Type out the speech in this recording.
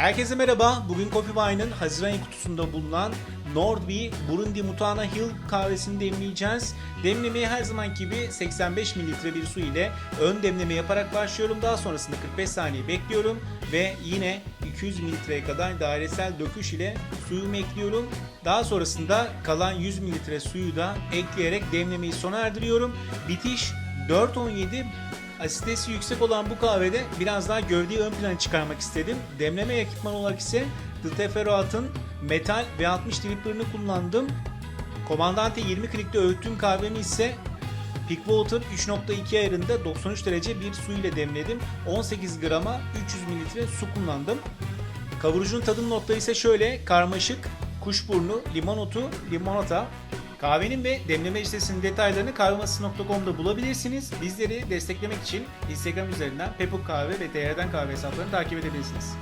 Herkese merhaba. Bugün Coffee Wine'ın Haziran kutusunda bulunan Nordby Burundi Mutana Hill kahvesini demleyeceğiz. Demlemeye her zaman gibi 85 mililitre bir su ile ön demleme yaparak başlıyorum. Daha sonrasında 45 saniye bekliyorum ve yine 200 mililitreye kadar dairesel döküş ile suyumu ekliyorum. Daha sonrasında kalan 100 mililitre suyu da ekleyerek demlemeyi sona erdiriyorum. Bitiş 4.17 Asitesi yüksek olan bu kahvede biraz daha gövdeyi ön plana çıkarmak istedim. Demleme ekipmanı olarak ise The Teferruat'ın metal V60 dripper'ını kullandım. Komandante 20 klikte öğüttüğüm kahvemi ise Peakwater 3.2 ayarında 93 derece bir su ile demledim. 18 grama 300 mililitre su kullandım. Kavurucunun tadım notları ise şöyle karmaşık, kuşburnu, limon otu, limonata. Kahvenin ve demleme listesinin detaylarını kahvemasası.com'da bulabilirsiniz. Bizleri desteklemek için Instagram üzerinden Pepuk Kahve ve TR'den Kahve hesaplarını takip edebilirsiniz.